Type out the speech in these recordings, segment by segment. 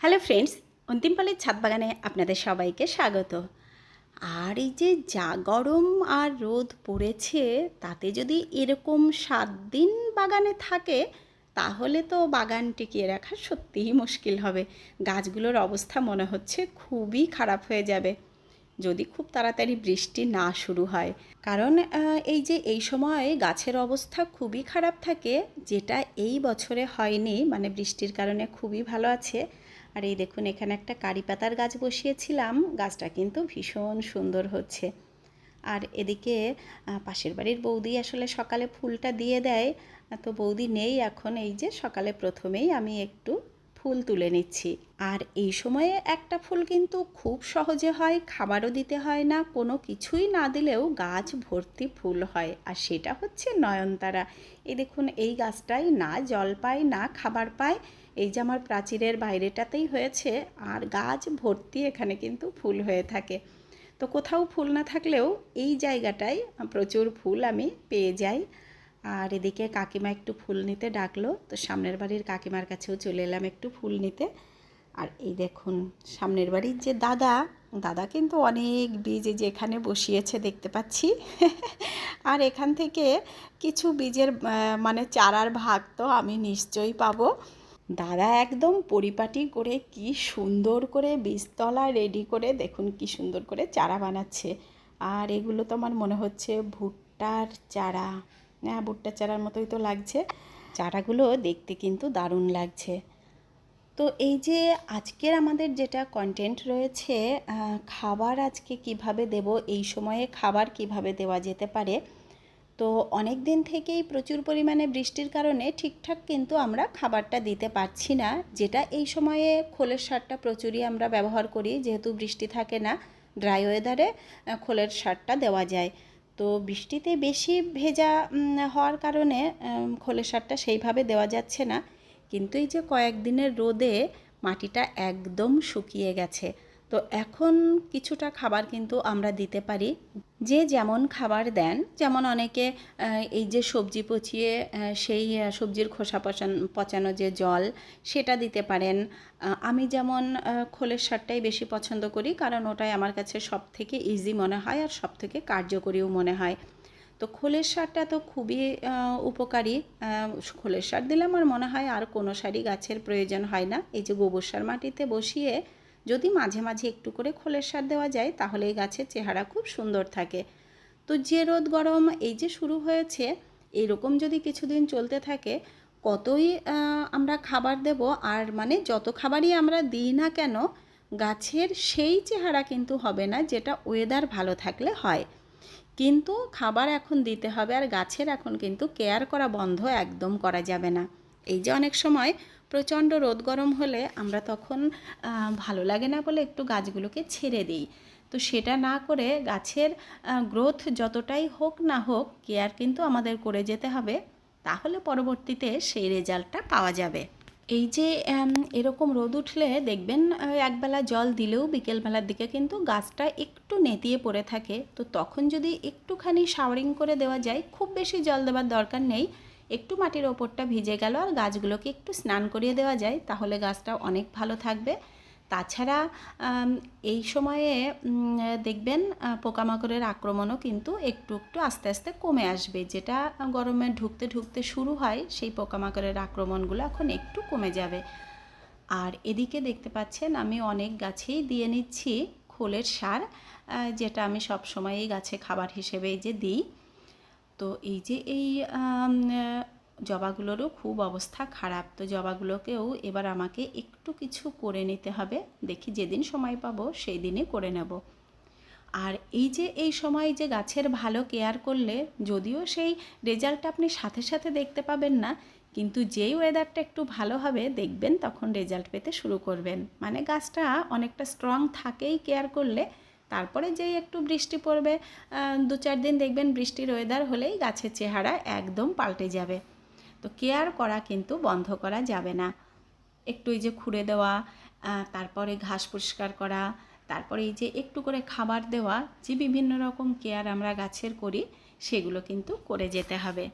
Hello friends অন্তিম পালের ছাদ বাগানে আপনাদের সবাইকে স্বাগত। আর এই যে যা গরম আর রোদ পড়েছে, তাতে যদি এরকম সাত দিন বাগানে থাকে, তাহলে তো বাগান টিকিয়ে রাখা সত্যিই মুশকিল হবে। গাছগুলোর অবস্থা মনে হচ্ছে খুবই খারাপ হয়ে যাবে। যদি খুব তাড়াতাড়ি বৃষ্টি না শুরু হয়। কারণ এই যে এই সময় গাছের অবস্থা খুবই খারাপ থাকে, যেটা এই বছরে হয়নি মানে বৃষ্টির কারণে খুবই ভালো আছে। আর এই দেখুন, এখানে একটা কারি পাতার গাছ বসিয়েছিলাম। গাছটা কিন্তু ভীষণ সুন্দর হচ্ছে। আর এদিকে পাশের বাড়ির বৌদি আসলে সকালে ফুলটা দিয়ে দেয়। তো বৌদি নেই এখন, এই যে সকালে প্রথমেই আমি একটু ফুল তুলে নিচ্ছি। আর এই সময়ে একটা ফুল কিন্তু খুব সহজে হয়, খাবারও দিতে হয় না, কোনো কিছুই না দিলেও গাছ ভর্তি ফুল হয়। আর সেটা হচ্ছে নয়নতারা। এই দেখুন, এই গাছটাই না জল পায়, না খাবার পায়। এই যে আমার প্রাচীরের বাইরেটাতেই হয়েছে, আর গাছ ভর্তি এখানে কিন্তু ফুল হয়ে থাকে। তো কোথাও ফুল না থাকলেও এই জায়গাটায় প্রচুর ফুল আমি পেয়ে যাই। আর এদিকে কাকিমা একটু ফুল নিতে ডাকলো, তো সামনের বাড়ির কাকিমার কাছেও চলে এলাম একটু ফুল নিতে। আর এই দেখুন, সামনের বাড়ির যে দাদা দাদা কিন্তু অনেক বীজ এই যে এখানে বসিয়েছে দেখতে পাচ্ছি। আর এখান থেকে কিছু বীজের মানে চারার ভাগ তো আমি নিশ্চয়ই পাবো। দাদা একদম পরিপাটি করে কি সুন্দর করে বীজতলা রেডি করে দেখুন কি সুন্দর করে চারা বানাচ্ছে। আর এগুলো তো আমার মনে হচ্ছে ভুট্টার চারা। হ্যাঁ ভুট্টার চারার মতোই তো লাগছে। চারাগুলো দেখতে কিন্তু দারুণ লাগছে। তো এই যে আজকের আমাদের যেটা কন্টেন্ট রয়েছে খাবার আজকে কীভাবে দেব, এই সময়ে খাবার কীভাবে দেওয়া যেতে পারে তো অনেক দিন থেকেই প্রচুর পরিমাণে বৃষ্টির কারণে ঠিকঠাক কিন্তু আমরা খাবারটা দিতে পারছি না। যেটা এই সময়ে খোলের সারটা প্রচুরই আমরা ব্যবহার করি, যেহেতু বৃষ্টি থাকে না ড্রাই ওয়েদারে খোলের সারটা দেওয়া যায়। তো বৃষ্টিতে বেশি ভেজা হওয়ার কারণে খোলের সারটা সেইভাবে দেওয়া যাচ্ছে না। কিন্তু এই যে কয়েকদিনের রোদে মাটিটা একদম শুকিয়ে গেছে। তো এখন কিছুটা খাবার কিন্তু আমরা দিতে পারি। যে যেমন খাবার দেন, যেমন অনেকে এই যে সবজি পচিয়ে সেই সবজির খোসা পচান, পচানো যে জল, সেটা দিতে পারেন। আমি যেমন খোলের সারটাই বেশি পছন্দ করি, কারণ ওটাই আমার কাছে সব থেকে ইজি মনে হয় আর সব থেকে কার্যকরীও মনে হয়। তো খোলের সারটা তো খুবই উপকারী। খোলের সার দিলে আমার মনে হয় আর কোনো সারই গাছের প্রয়োজন হয় না। এই যে গোবর সার মাটিতে বসিয়ে যদি মাঝে মাঝে একটু করে খোলের সার দেওয়া যায়, তাহলে এই গাছের চেহারা খুব সুন্দর থাকে। তো যে রোদ গরম এই যে শুরু হয়েছে, এরকম যদি কিছুদিন চলতে থাকে, কতই আমরা খাবার দেব আর মানে যত খাবারই আমরা দিই না কেন, গাছের সেই চেহারা কিন্তু হবে না যেটা ওয়েদার ভালো থাকলে হয়। কিন্তু খাবার এখন দিতে হবে আর গাছের এখন কিন্তু কেয়ার করা বন্ধ একদম করা যাবে না। এই যে অনেক সময় প্রচণ্ড রোদ গরম হলে আমরা তখন ভালো লাগে না বলে একটু গাছগুলোকে ছেড়ে দিই। তো সেটা না করে গাছের গ্রোথ যতটাই হোক না হোক কেয়ার কিন্তু আমাদের করে যেতে হবে। তাহলে পরবর্তীতে সেই রেজাল্টটা পাওয়া যাবে। এই যে এরকম রোদ উঠলে দেখবেন একবেলা জল দিলেও বিকেলবেলার দিকে কিন্তু গাছটা একটু নেতিয়ে পড়ে থাকে। তো তখন যদি একটুখানি শাওয়ারিং করে দেওয়া যায়, খুব বেশি জল দেওয়ার দরকার নেই। একটু মাটির ওপরটা ভিজে গেল আর গাছগুলোকে একটু স্নান করিয়ে দেওয়া যায়, তাহলে গাছটা অনেক ভালো থাকবে। তাছাড়া এই সময়ে দেখবেন পোকামাকড়ের আক্রমণও কিন্তু একটু একটু আস্তে আস্তে কমে আসবে। যেটা গরমে ঢুকতে ঢুকতে শুরু হয়, সেই পোকামাকড়ের আক্রমণগুলো এখন একটু কমে যাবে। আর এদিকে দেখতে পাচ্ছেন, আমি অনেক গাছেই দিয়ে নিচ্ছি খোলের সার যেটা আমি সব সময়ই গাছে খাবার হিসেবে এই যে দিই। তো এই যে এই জবাগুলোরও খুব অবস্থা খারাপ। তো জবাগুলোকেও এবার আমাকে একটু কিছু করে নিতে হবে। দেখি যেদিন সময় পাবো সেই দিনই করে নেব। আর এই যে এই সময় যে গাছের ভালো কেয়ার করলে, যদিও সেই রেজাল্ট আপনি সাথে সাথে দেখতে পাবেন না, কিন্তু যেই ওয়েদারটা একটু ভালো হবে, দেখবেন তখন রেজাল্ট পেতে শুরু করবেন। মানে গাছটা অনেকটা স্ট্রং থাকেই কেয়ার করলে তারপরে যেই একটু বৃষ্টি পড়বে দু চার দিন দেখবেন বৃষ্টির ওয়েদার হলেই গাছের চেহারা একদম পাল্টে যাবে। তো কেয়ার করা কিন্তু বন্ধ করা যাবে না। একটু এই যে খুঁড়ে দেওয়া তারপরে ঘাস পরিষ্কার করা, তারপরে এই যে একটু করে খাবার দেওয়া, যে বিভিন্ন রকম কেয়ার আমরা গাছের করি, সেগুলো কিন্তু করে যেতে হবে।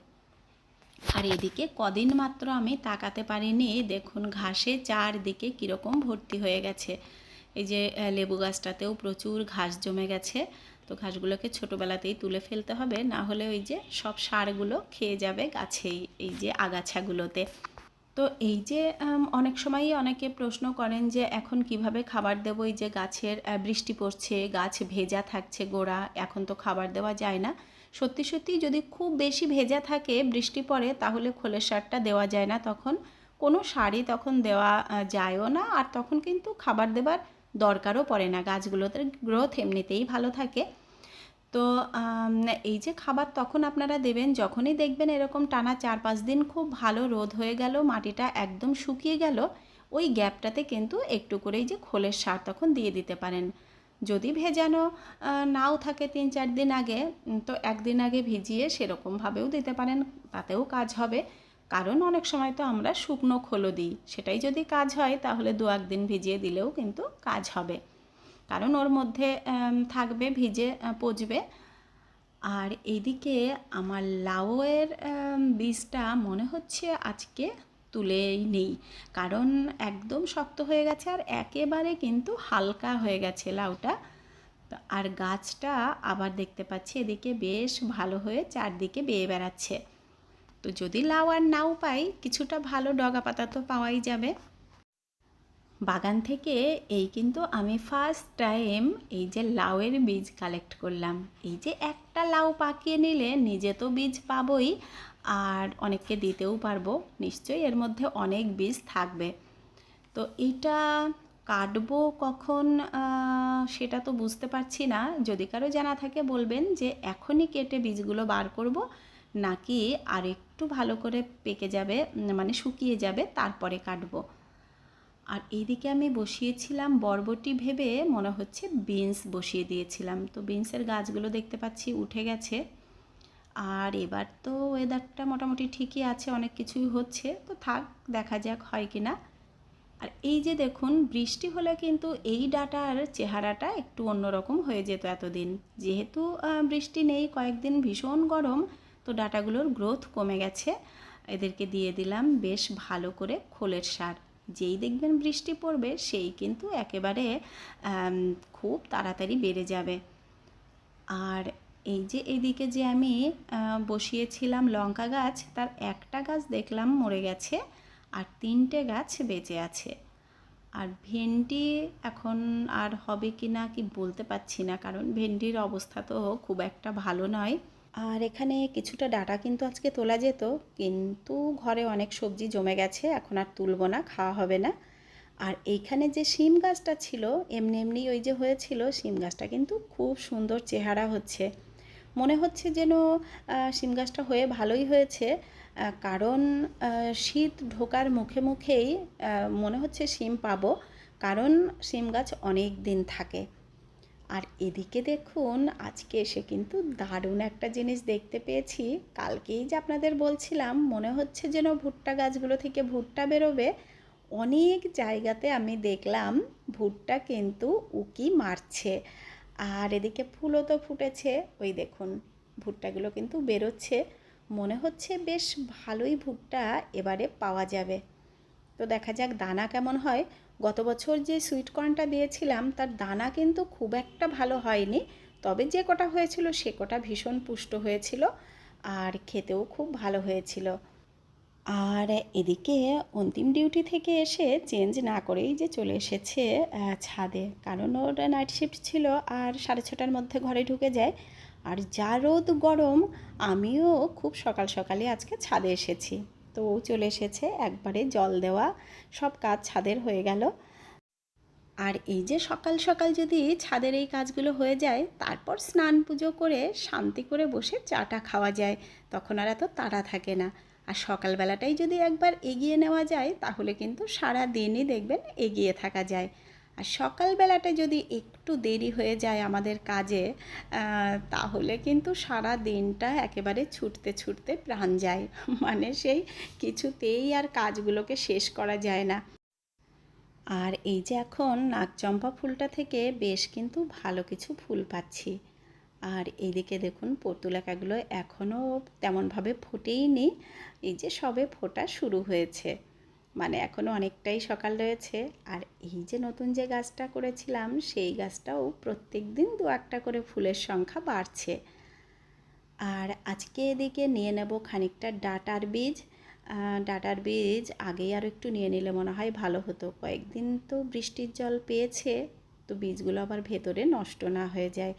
আর এদিকে কদিন মাত্র আমি তাকাতে পারিনি, দেখুন ঘাসে চারদিকে কীরকম ভর্তি হয়ে গেছে। এই যে লেবু গাছটাতেও প্রচুর ঘাস জমে গেছে। তো ঘাসগুলোকে ছোটোবেলাতেই তুলে ফেলতে হবে, না হলে ওই যে সব সারগুলো খেয়ে যাবে গাছেই, এই যে আগাছাগুলোতে। তো এই যে অনেক সময়ই অনেকে প্রশ্ন করেন যে, এখন কীভাবে খাবার দেবো? এই যে গাছের বৃষ্টি পড়ছে, গাছ ভেজা থাকছে গোড়া, এখন তো খাবার দেওয়া যায় না। সত্যি সত্যি যদি খুব বেশি ভেজা থাকে, বৃষ্টি পড়ে, তাহলে খোলের সারটা দেওয়া যায় না তখন। কোনো সারই তখন দেওয়া যায়ও না, আর তখন কিন্তু খাবার দেবার দরকারও পড়ে না। গাছগুলোতে গ্রোথ এমনিতেই ভালো থাকে। তো এই যে খাবার তখন আপনারা দেবেন, যখনই দেখবেন এরকম টানা চার পাঁচ দিন খুব ভালো রোদ হয়ে গেল, মাটিটা একদম শুকিয়ে গেল, ওই গ্যাপটাতে কিন্তু একটু করেই যে খোলের সার তখন দিয়ে দিতে পারেন। যদি ভেজানো নাও থাকে তিন চার দিন আগে, তো একদিন আগে ভিজিয়ে সেরকমভাবেও দিতে পারেন, তাতেও কাজ হবে। কারণ অনেক সময় তো আমরা শুকনো খোলো দিই। সেটাই যদি কাজ হয়, তাহলে দু একদিন ভিজিয়ে দিলেও কিন্তু কাজ হবে। কারণ ওর মধ্যে থাকবে, ভিজে পচবে। আর এইদিকে আমার লাউয়ের বীজটা মনে হচ্ছে আজকে তুলেই নেই। কারণ একদম শক্ত হয়ে গেছে আর একেবারে কিন্তু হালকা হয়ে গেছে লাউটা। আর গাছটা আবার দেখতে পাচ্ছি, এদিকে বেশ ভালো হয়ে চারদিকে বেয়ে বেড়াচ্ছে। তো যদি লাউ আর নাও পাই, কিছুটা ভালো ডগা পাতা তো পাওয়াই যাবে। বাগান থেকে এই কিন্তু আমি ফার্স্ট টাইম এই যে লাউয়ের বীজ কালেক্ট করলাম। এই যে একটা লাউ পাকিয়ে নিলে নিজে তো বীজ পাবই, আর অনেককে দিতেও পারব। নিশ্চয়ই এর মধ্যে অনেক বীজ থাকবে। তো এইটা কাটবো কখন সেটা তো বুঝতে পারছি না। যদি কারও জানা থাকে বলবেন যে এখনই কেটে বীজগুলো বার করব, নাকি আর একটু ভালো করে পেকে যাবে মানে শুকিয়ে যাবে, তারপরে কাটবো। আর এইদিকে আমি বসিয়েছিলাম বরবটি ভেবে মনে হচ্ছে বিনস বসিয়ে দিয়েছিলাম। তো বিনসের গাছগুলো দেখতে পাচ্ছি উঠে গেছে। আর এবার তো ওয়েদারটা মোটামুটি ঠিকই আছে, অনেক কিছুই হচ্ছে। তো থাক, দেখা যাক হয় কি না আর এই যে দেখুন, বৃষ্টি হলে কিন্তু এই ডাটার চেহারাটা একটু অন্যরকম হয়ে যেত এতদিন। যেহেতু বৃষ্টি নেই, কয়েকদিন ভীষণ গরম তো ডাটাগুলোর গ্রোথ কমে গেছে। এদেরকে দিয়ে দিলাম বেশ ভালো করে খোলের সার। যেই দেখবেন বৃষ্টি পড়বে, সেই কিন্তু একেবারে খুব তাড়াতাড়ি বেড়ে যাবে। আর এই যে এইদিকে যে আমি বসিয়েছিলাম লঙ্কা গাছ, তার একটা গাছ দেখলাম মরে গেছে, আর তিনটে গাছ বেঁচে আছে। আর ভেন্ডি এখন আর হবে কি না কি বলতে পারছি না, কারণ ভেন্ডির অবস্থা তো খুব একটা ভালো নয়। আর এখানে কিছুটা ডাটা কিন্তু আজকে তোলা যেত, কিন্তু ঘরে অনেক সবজি জমে গেছে, এখন আর তুলবো না, খাওয়া হবে না। আর এইখানে যে শিম গাছটা ছিল, এমনি এমনি ওই যে হয়েছিল, শিম গাছটা কিন্তু খুব সুন্দর চেহারা হচ্ছে। মনে হচ্ছে যেন শিম গাছটা হয়ে ভালোই হয়েছে কারণ শীত ঢোকার মুখে মুখেই মনে হচ্ছে শিম পাবো, কারণ শিম গাছ অনেক দিন থাকে। আর এদিকে দেখুন, আজকে এসে কিন্তু দারুণ একটা জিনিস দেখতে পেয়েছি। কালকেই যে আপনাদের বলছিলাম, মনে হচ্ছে যেন ভুট্টা গাছগুলো থেকে ভুট্টা বেরোবে। অনেক জায়গাতে আমি দেখলাম ভুট্টা কিন্তু উকি মারছে। আর এদিকে ফুলও তো ফুটেছে। ওই দেখুন, ভুট্টাগুলো কিন্তু বেরোচ্ছে। মনে হচ্ছে বেশ ভালোই ভুট্টা এবারে পাওয়া যাবে। তো দেখা যাক দানা কেমন হয়। গত বছর যে সুইট কর্নটা দিয়েছিলাম, তার দানা কিন্তু খুব একটা ভালো হয়নি। তবে যে কটা হয়েছিল, সে কটা ভীষণ পুষ্ট হয়েছিল আর খেতেও খুব ভালো হয়েছিল। আর এদিকে অন্তিম ডিউটি থেকে এসে চেঞ্জ না করেই যে চলে এসেছে ছাদে। কারণ ওর নাইট শিফট ছিল আর সাড়ে ছটার মধ্যে ঘরে ঢুকে যায়। আর যা রোদ গরম, আমিও খুব সকাল সকালে আজকে ছাদে এসেছি। তো চলে এসেছে একবারে জল দেওয়া। সব কাজ ছাদের হয়ে গেল। আর এই যে সকাল সকাল যদি ছাদের এই কাজগুলো হয়ে যায়, তারপর স্নান পুজো করে শান্তি করে বসে চাটা খাওয়া যায়, তখন আর এত তাড়া থাকে না। আর সকালবেলাটাই যদি একবার এগিয়ে নেওয়া যায়, তাহলে কিন্তু সারা দিনই দেখবেন এগিয়ে থাকা যায়। আর সকালবেলাটা যদি একটু দেরি হয়ে যায় আমাদের কাজে তাহলে কিন্তু সারা দিনটা একেবারে ছুটতে ছুটতে প্রাণ যায়। মানে সেই কিছুতেই আর কাজগুলোকে শেষ করা যায় না। আর এই যে এখন নাকচম্পা ফুলটা থেকে বেশ কিন্তু ভালো কিছু ফুল পাচ্ছি। আর এইদিকে দেখুন পর্তুলাকাগুলো এখনও তেমনভাবে ফুটেইনি। এই যে সবে ফোটা শুরু হয়েছে। মানে এখনও অনেকটাই সকাল রয়েছে। আর এই যে নতুন যে গাছটা করেছিলাম, সেই গাছটাও প্রত্যেক দিন দু একটা করে ফুলের সংখ্যা বাড়ছে। আর আজকে এদিকে নিয়ে নেব খানিকটা ডাটার বীজ। ডাটার বীজ আগেই আর একটু নিয়ে নিলে মনে হয় ভালো হতো। কয়েকদিন তো বৃষ্টির জল পেয়েছে, তো বীজগুলো আবার ভেতরে নষ্ট না হয়ে যায়।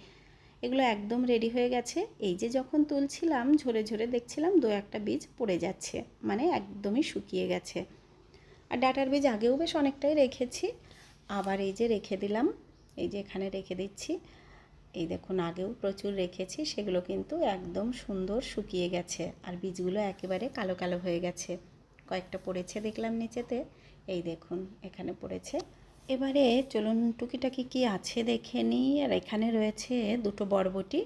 এগুলো একদম রেডি হয়ে গেছে। এই যে যখন তুলছিলাম, ঝরে ঝরে দেখছিলাম দু একটা বীজ পড়ে যাচ্ছে মানে একদমই শুকিয়ে গেছে। আর ডাটার বীজ আগেও বেশ অনেকটাই রেখেছি। আবার এই যে রেখে দিলাম, এই যে এখানে রেখে দিচ্ছি। এই দেখুন, আগেও প্রচুর রেখেছি, সেগুলো কিন্তু একদম সুন্দর শুকিয়ে গেছে। আর বীজগুলো একেবারে কালো কালো হয়ে গেছে। কয়েকটা পড়েছে দেখলাম নিচেতে, এই দেখুন, এখানে পড়েছে। এবারে চলুন টুকিটাকি কি আছে দেখে নিই। আর এখানে রয়েছে দুটো বরবটি।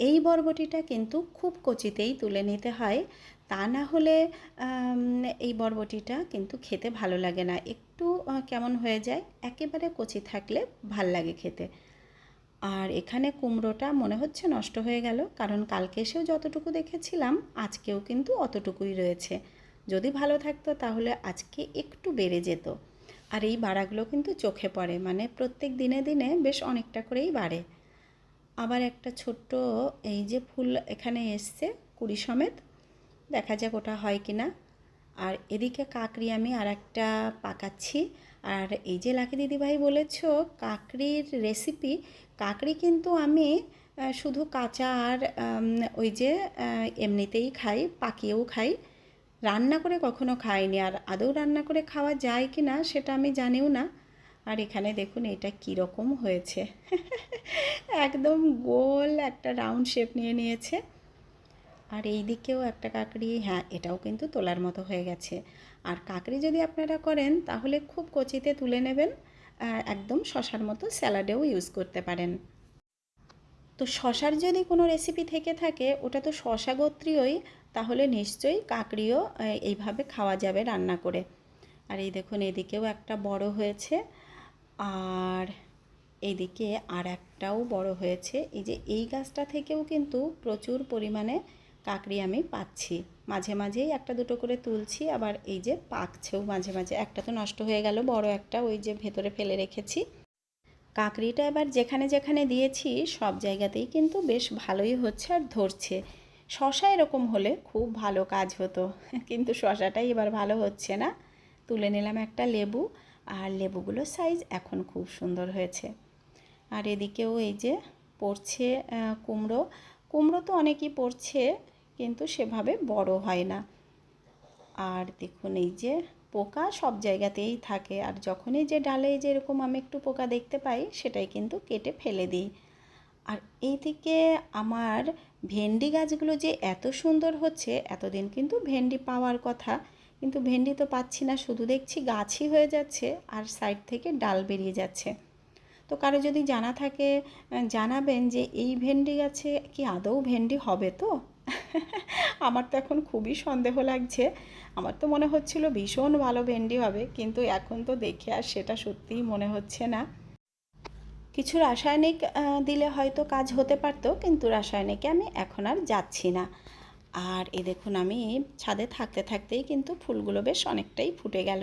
এই বরবটিটা কিন্তু খুব কচিতেই তুলে নিতে হয়। তা না হলে এই বরবটিটা কিন্তু খেতে ভালো লাগে না। একটু কেমন হয়ে যায়? একেবারে কচি থাকলে ভালো লাগে খেতে। আর এখানে কুমড়োটা মনে হচ্ছে নষ্ট হয়ে গেল, কারণ কালকে এসেও যতটুকু দেখেছিলাম, আজকেও কিন্তু অতটুকুই রয়েছে। যদি ভালো থাকতো তাহলে আজকে একটু বেড়ে যেত। আর এই বাড়াগুলো কিন্তু চোখে পড়ে মানে প্রত্যেক দিনে দিনে বেশ অনেকটা করেই বাড়ে। আবার একটা ছোট্ট, এই যে ফুল এখানে এসছে, কুড়ি সমেত দেখা যাক ওটা হয় কি না আর এদিকে কাকড়ি আমি আর একটা পাকাচ্ছি। আর এই যে লাকি দিদিভাই বলেছ, কাকড়ির রেসিপি কাকড়ি কিন্তু আমি শুধু কাঁচা আর ওই যে এমনিতেই খাই, পাকিয়েও খাই। রান্না করে কখনো খাইনি। আর আদৌ রান্না করে খাওয়া যায় কি না সেটা আমি জানিও না। আর এখানে দেখুন এটা কীরকম হয়েছে। একদম গোল একটা রাউন্ড শেপ নিয়ে নিয়েছে। আর এই দিকেও একটা কাকড়ি হ্যাঁ এটাও কিন্তু তোলার মতো হয়ে গেছে। আর কাকড়ি যদি আপনারা করেন, তাহলে খুব কচিতে তুলে নেবেন একদম শশার মতো স্যালাডেও ইউজ করতে পারেন। তো শশার যদি কোনো রেসিপি থেকে থাকে, ওটা তো শশা গোত্রীয়ই, তাহলে নিশ্চয়ই কাকড়িও এইভাবে খাওয়া যাবে রান্না করে। আর এই দেখুন, এদিকেও একটা বড় হয়েছে, আর এইদিকে আর একটাও বড় হয়েছে। এই যে এই গাছটা থেকেও কিন্তু প্রচুর পরিমাণে কাকড়ি আমি পাচ্ছি। মাঝে মাঝেই একটা দুটো করে তুলছি, আবার এই যে পাকছেও মাঝে মাঝে। একটা তো নষ্ট হয়ে গেল, বড় একটা ওই যে ভেতরে ফেলে রেখেছি। কাকড়িটা এবার যেখানে যেখানে দিয়েছি, সব জায়গাতেই কিন্তু বেশ ভালোই হচ্ছে আর ধরছে। শশা এরকম হলে খুব ভালো কাজ হতো, কিন্তু শশাটাই এবার ভালো হচ্ছে না। তুলে নিলাম একটা লেবু, আর লেবুগুলো সাইজ এখন খুব সুন্দর হয়েছে। আর এদিকেও এই যে পড়ছে কুমড়ো কুমড়ো তো অনেকই পড়ছে, কিন্তু সেভাবে বড় হয় না। আর দেখুন, এই যে পোকা সব জায়গাতেই থাকে, আর যখনই যে ডালে যে এরকম আমি একটু পোকা দেখতে পাই, সেটাই কিন্তু কেটে ফেলে দিই। আর এই থেকে আমার ভেন্ডি গাছগুলো যে এত সুন্দর হচ্ছে, এতদিন কিন্তু ভেন্ডি পাওয়ার কথা, কিন্তু ভেন্ডি তো পাচ্ছি না, শুধু দেখছি গাছই হয়ে যাচ্ছে, আর সাইড থেকে ডাল বেরিয়ে যাচ্ছে। তো কারও যদি জানা থাকে জানাবেন যে এই ভেন্ডি গাছে কি আদৌ ভেন্ডি হবে তো? আমার তো এখন খুবই সন্দেহ লাগছে। আমার তো মনে হচ্ছিল ভীষণ ভালো ভেন্ডি হবে, কিন্তু এখন তো দেখে আর সেটা সত্যিই মনে হচ্ছে না। কিছু রাসায়নিক দিলে হয়তো কাজ হতে পারতো, কিন্তু রাসায়নিকে আমি এখন আর যাচ্ছি না। আর এ দেখুন, আমি ছাদে থাকতে থাকতেই কিন্তু ফুলগুলো বেশ অনেকটাই ফুটে গেল।